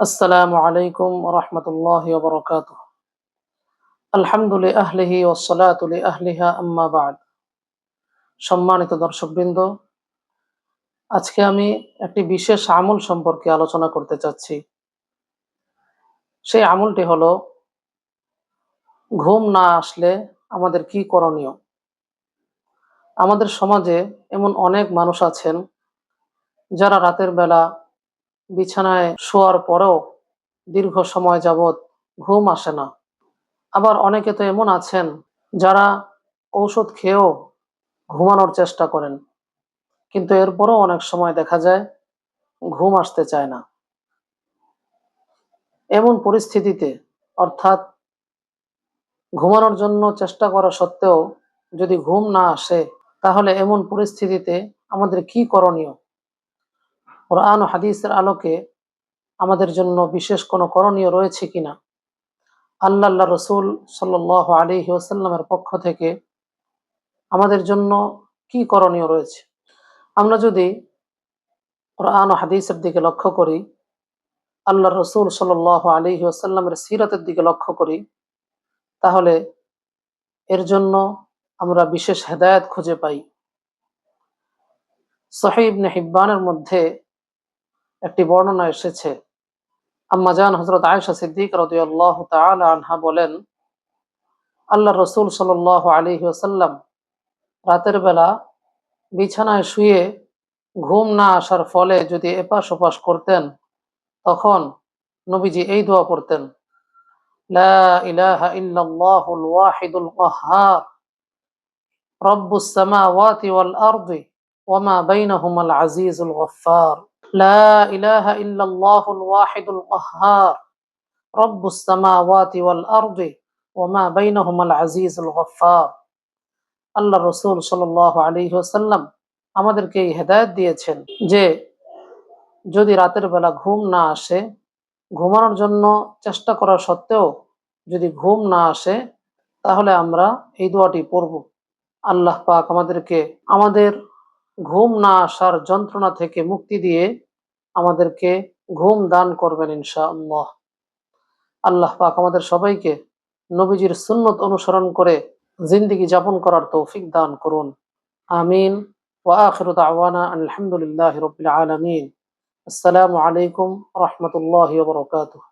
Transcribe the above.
السلام عليكم ورحمة الله وبركاته الحمد لأهله والصلاة لأهلها أما بعد সম্মানিত দর্শকবৃন্দ আজকে আমি একটি বিশেষ আমল সম্পর্কে আলোচনা করতে চাচ্ছি সেই আমলটি হলো ঘুম না আসলে আমাদের কি করণীয় আমাদের সমাজে এমন অনেক মানুষ আছেন যারা রাতের বেলা বিছানায় শোয়ার পরেও দীর্ঘ সময় যাবৎ ঘুম আসে না। আবার অনেকে তো এমন আছেন যারা ঔষধ খেয়েও ঘুমানোর চেষ্টা করেন, কিন্তু এরপরও অনেক সময় দেখা যায় ঘুম আসতে চায় না। এমন পরিস্থিতিতে অর্থাৎ ঘুমানোর জন্য চেষ্টা করা সত্ত্বেও যদি ঘুম না আসে, তাহলে এমন পরিস্থিতিতে আমাদের কি করণীয়? কোরআন ও হাদিসের আলোকে আমাদের জন্য বিশেষ কোনো করণীয় রয়েছে কিনা? আল্লাহ আল্লাহ রসুল সাল আলী ওসাল্লামের পক্ষ থেকে আমাদের জন্য কি করণীয় রয়েছে? আমরা যদি কোরআন ও হাদিসের দিকে লক্ষ্য করি, আল্লাহ রসুল সাল আলী ওসাল্লামের সিরতের দিকে লক্ষ্য করি, তাহলে এর জন্য আমরা বিশেষ হেদায়ত খুঁজে পাই। সহিব নেহিব্বানের মধ্যে একটি বর্ণনা এসেছে। আম্মাজান হজরত আয়সা সিদ্দিক রদিয়াল্লাহ তাআলা আনহা বলেন, আল্লাহ রসুল সাল আলী ওসাল্লাম রাতের বেলা বিছানায় শুয়ে ঘুম না আসার ফলে যদি এপাশ ওপাশ করতেন, তখন নবীজি এই দোয়া পড়তেন, লা ইলাহা ইল্লাল্লাহুল ওয়াহিদুল কাহ্হার রব্বুস সামাওয়াতি ওয়াল আরদি ওয়ামা বাইনাহুমাল আজিজুল গফফার। لا إله إلا الله الواحد القهار رب السماوات والأرض وما بينهما العزيز الغفار আল্লাহ রসুল সাল আলী সাল্লাম আমাদেরকে এই হেদায়ত দিয়েছেন যে যদি রাতের বেলা ঘুম না আসে ঘুমানোর জন্য চেষ্টা করা সত্ত্বেও যদি ঘুম না আসে তাহলে আমরা এই দোয়াটি পড়ব আল্লাহ পাক আমাদেরকে আমাদের ঘুম না আসার যন্ত্রণা থেকে মুক্তি দিয়ে আমাদেরকে ঘুম দান করবেন ইনশা আল্লাহ আল্লাহ পাক আমাদের সবাইকে নবীজির সুন্নত অনুসরণ করে জিন্দিগি যাপন করার তৌফিক দান করুন। আমিন। ওয়াখির দাওয়ানা আলহামদুলিল্লাহ রবিল আলমিন। আসসালামু আলাইকুম রহমতুল্লাহ বরকাতুহ।